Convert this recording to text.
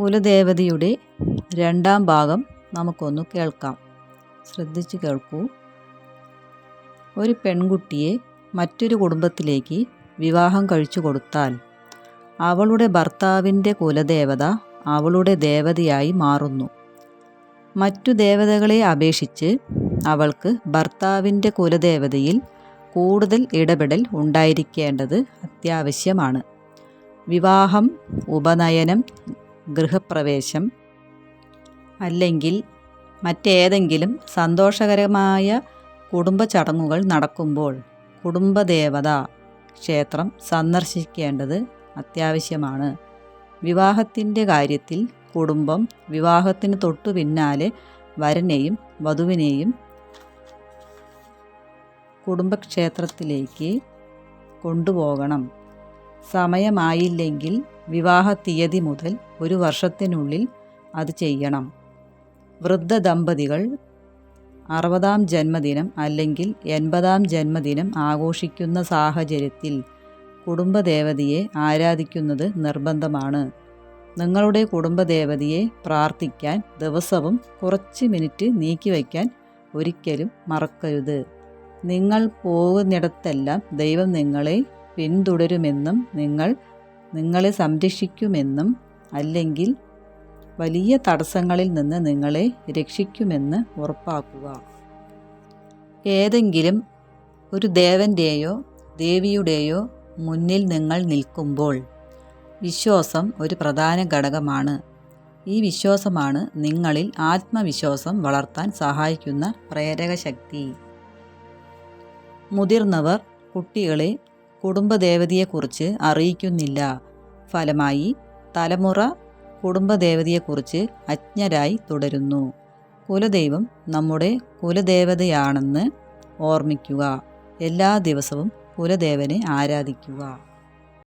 കുലദേവതയുടെ രണ്ടാം ഭാഗം നമുക്കൊന്ന് കേൾക്കാം. ശ്രദ്ധിച്ചു കേൾക്കൂ. ഒരു പെൺകുട്ടിയെ മറ്റൊരു കുടുംബത്തിലേക്ക് വിവാഹം കഴിച്ചു കൊടുത്താൽ അവളുടെ ഭർത്താവിന്റെ കുലദേവത അവളുടെ ദേവതയായി മാറുന്നു. മറ്റു ദേവതകളെ അപേക്ഷിച്ച് അവൾക്ക് ഭർത്താവിന്റെ കുലദേവതയിൽ കൂടുതൽ ഇടപെടൽ ഉണ്ടായിരിക്കേണ്ടത് അത്യാവശ്യമാണ്. വിവാഹം ഉപനയനം ഗൃഹപ്രവേശം അല്ലെങ്കിൽ മറ്റേതെങ്കിലും സന്തോഷകരമായ കുടുംബ ചടങ്ങുകൾ നടക്കുമ്പോൾ കുടുംബദേവത ക്ഷേത്രം സന്ദർശിക്കേണ്ടത് അത്യാവശ്യമാണ്. വിവാഹത്തിന്റെ കാര്യത്തിൽ കുടുംബം വിവാഹത്തിന് തൊട്ടു പിന്നാലെ വരനെയും വധുവിനെയും കുടുംബക്ഷേത്രത്തിലേക്ക് കൊണ്ടുപോകണം. സമയമായില്ലെങ്കിൽ വിവാഹ തീയതി മുതൽ ഒരു വർഷത്തിനുള്ളിൽ അത് ചെയ്യണം. വൃദ്ധ ദമ്പതികൾ അറുപതാം ജന്മദിനം അല്ലെങ്കിൽ എൺപതാം ജന്മദിനം ആഘോഷിക്കുന്ന സാഹചര്യത്തിൽ കുടുംബദേവതയെ ആരാധിക്കുന്നത് നിർബന്ധമാണ്. നിങ്ങളുടെ കുടുംബദേവതയെ പ്രാർത്ഥിക്കാൻ ദിവസവും കുറച്ച് മിനിറ്റ് നീക്കിവയ്ക്കാൻ ഒരിക്കലും മറക്കരുത്. നിങ്ങൾ പോകുന്നിടത്തെല്ലാം ദൈവം നിങ്ങളെ പിന്തുടരുമെന്നും നിങ്ങൾ നിങ്ങളെ സംരക്ഷിക്കുമെന്നും അല്ലെങ്കിൽ വലിയ തടസ്സങ്ങളിൽ നിന്ന് നിങ്ങളെ രക്ഷിക്കുമെന്ന് ഉറപ്പാക്കുക. ഏതെങ്കിലും ഒരു ദേവന്റെയോ ദേവിയുടെയോ മുന്നിൽ നിങ്ങൾ നിൽക്കുമ്പോൾ വിശ്വാസം ഒരു പ്രധാന ഘടകമാണ്. ഈ വിശ്വാസമാണ് നിങ്ങളിൽ ആത്മവിശ്വാസം വളർത്താൻ സഹായിക്കുന്ന പ്രേരക ശക്തി മുതിർന്നവർ കുട്ടികളെ കുടുംബദേവതയെക്കുറിച്ച് അറിയിക്കുന്നില്ല. ഫലമായി തലമുറ കുടുംബദേവതയെക്കുറിച്ച് അജ്ഞരായി തുടരുന്നു. കുലദൈവം നമ്മുടെ കുലദേവതയാണെന്ന് ഓർമ്മിക്കുക. എല്ലാ ദിവസവും കുലദേവനെ ആരാധിക്കുക.